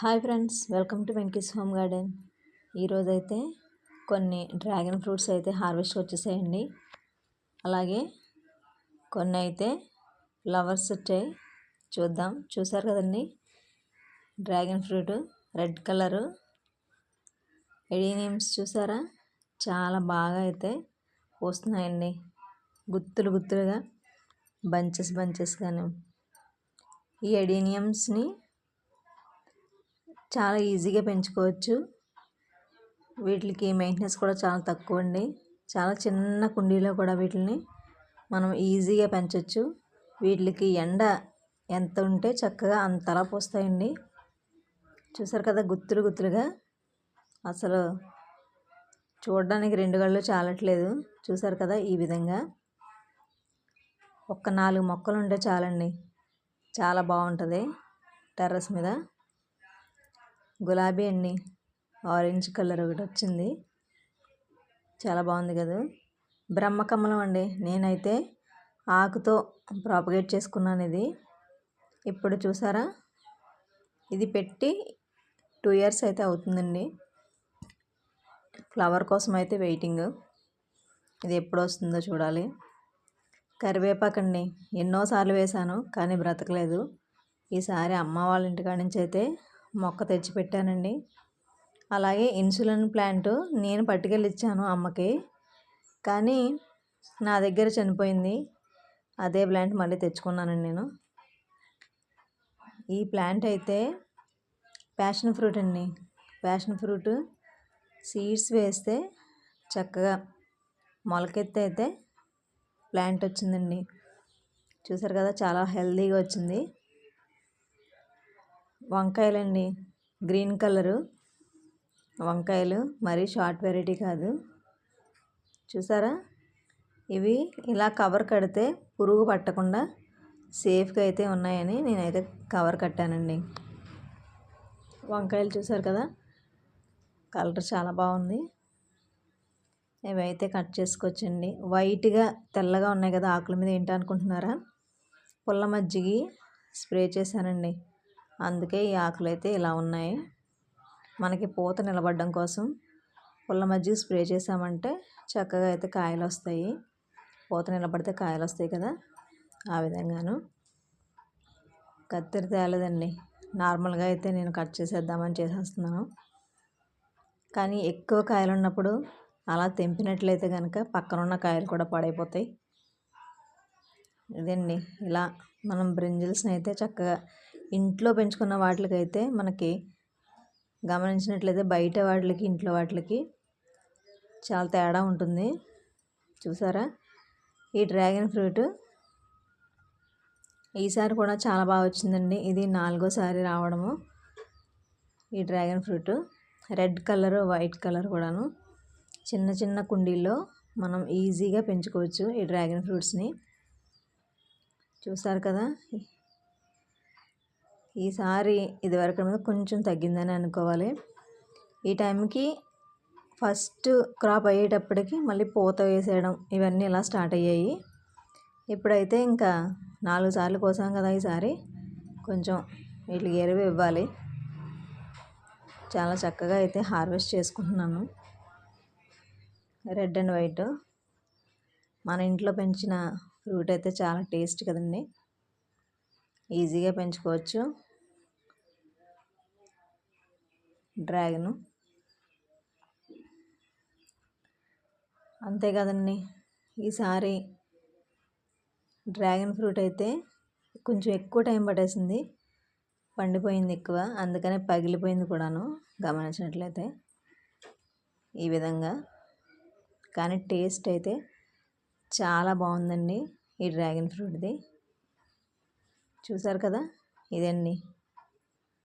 Hi friends welcome to Venky's home garden. ఈరోజైతే కొన్ని dragon fruits అయితే హార్వెస్ట్ వచ్చేసాయండి. అలాగే కొన్ని అయితే ఫ్లవర్స్ వచ్చాయి. చూద్దాం. చూసారు కదండి? Dragon fruit red colour adeniums చూసారా? చాలా బాగా అయితే వస్తున్నాయండి గుత్తులు గుత్తులుగా బంచెస్ బంచెస్గాను ఈ ఎడీనియమ్స్ని చాలా ఈజీగా పెంచుకోవచ్చు. వీటికి మెయింటెనెన్స్ కూడా చాలా తక్కువ అండి. చాలా చిన్న కుండీలో కూడా వీటిని మనం ఈజీగా పెంచవచ్చు వీటికి ఎండ ఎంత ఉంటే చక్కగా అంతలా పోస్తాయండి. చూసారు కదా గుత్తులు గుత్తులుగా? అసలు చూడడానికి రెండు గళ్ళు చాలట్లేదు. చూసారు కదా ఈ విధంగా? ఒక్క నాలుగు మొక్కలు ఉంటే చాలండి. చాలా బాగుంటుంది టెర్రస్ మీద. గులాబీ అండి. ఆరెంజ్ కలర్ ఒకటి వచ్చింది. చాలా బాగుంది కదా. బ్రహ్మకమలం అండి. నేనైతే ఆకుతో ప్రాపగేట్ చేసుకున్నాను ఇది. ఇప్పుడు చూసారా? ఇది పెట్టి టూ ఇయర్స్ అయితే అవుతుందండి. ఫ్లవర్ కోసం అయితే వెయిటింగ్ ఇది ఎప్పుడు వస్తుందో చూడాలి. కరివేపాకండి ఎన్నోసార్లు వేశాను కానీ బ్రతకలేదు. ఈసారి అమ్మ వాళ్ళ ఇంటికాడ నుంచి అయితే మొక్క తెచ్చిపెట్టానండి. అలాగే ఇన్సులిన్ ప్లాంట్ నేను పట్టుకెళ్ళి ఇచ్చాను అమ్మకి. కానీ నా దగ్గర చనిపోయింది. అదే ప్లాంట్ మళ్ళీ తెచ్చుకున్నానండి నేను. ఈ ప్లాంట్ అయితే ప్యాషన్ ఫ్రూట్ అండి. ప్యాషన్ ఫ్రూట్ సీడ్స్ వేస్తే చక్కగా మొలకెత్తి అయితే ప్లాంట్ వచ్చిందండి. చూసారు కదా చాలా హెల్తీగా వచ్చింది. వంకాయలండి. Green colour. వంకాయలు మరీ షార్ట్ వెరైటీ కాదు. చూసారా? ఇవి ఇలా కవర్ కడితే పురుగు పట్టకుండా సేఫ్గా అయితే ఉన్నాయని నేనైతే కవర్ కట్టానండి. వంకాయలు చూసారు కదా? కలర్ చాలా బాగుంది. ఇవి అయితే కట్ చేసుకోవచ్చండి. వైట్గా తెల్లగా ఉన్నాయి కదా ఆకుల మీద ఏంటి అనుకుంటున్నారా పుల్ల మజ్జిగి స్ప్రే చేశానండి. అందుకే ఈ ఆకులు అయితే ఇలా ఉన్నాయి. మనకి పూత నిలబడడం కోసం పుల్ల మజ్జిగ స్ప్రే చేసామంటే చక్కగా అయితే కాయలు వస్తాయి పూత నిలబడితే కాయలు వస్తాయి కదా ఆ విధంగాను. కత్తిరి తేలేదండి. నార్మల్గా అయితే నేను కట్ చేసేద్దామని చేసేస్తున్నాను. కానీ ఎక్కువ కాయలు ఉన్నప్పుడు అలా తెంపినట్లయితే కనుక పక్కన ఉన్న కాయలు కూడా పాడైపోతాయి. ఇదండి ఇలా మనం బ్రింజిల్స్ని అయితే చక్కగా ఇంట్లో పెంచుకున్న వాటికైతే మనకి గమనించినట్లయితే బయట వాటికి ఇంట్లో వాటికి చాలా తేడా ఉంటుంది. చూసారా? ఈ డ్రాగన్ ఫ్రూట్ ఈసారి కూడా చాలా బాగా వచ్చిందండి. ఇది నాలుగోసారి రావడము. ఈ dragon fruit red colour white colour కూడాను చిన్న చిన్న కుండీల్లో మనం ఈజీగా పెంచుకోవచ్చు ఈ డ్రాగన్ ఫ్రూట్స్ని. చూసారు కదా? ఈసారి ఇదివరకు మీద కొంచెం తగ్గిందని అనుకోవాలి. ఈ టైంకి ఫస్ట్ క్రాప్ అయ్యేటప్పటికి మళ్ళీ పూత వేసేయడం ఇవన్నీ ఇలా స్టార్ట్ అయ్యాయి. ఇప్పుడైతే ఇంకా నాలుగు సార్లు కోసాం కదా ఈసారి కొంచెం వీటికి ఎరువు ఇవ్వాలి. చాలా చక్కగా అయితే హార్వెస్ట్ చేసుకుంటున్నాను. Red and white. మన ఇంట్లో పెంచిన ఫ్రూట్ అయితే చాలా టేస్ట్ కదండి. ఈజీగా పెంచుకోవచ్చు. డ్రాగను. అంతే కదండి. ఈసారి డ్రాగన్ ఫ్రూట్ అయితే కొంచెం ఎక్కువ టైం పట్టేసింది. పండిపోయింది ఎక్కువ. అందుకనే పగిలిపోయింది కూడాను గమనించినట్లయితే. ఈ విధంగా. కానీ టేస్ట్ అయితే చాలా బాగుందండి ఈ డ్రాగన్ ఫ్రూట్ది. చూసారు కదా? ఇదండి.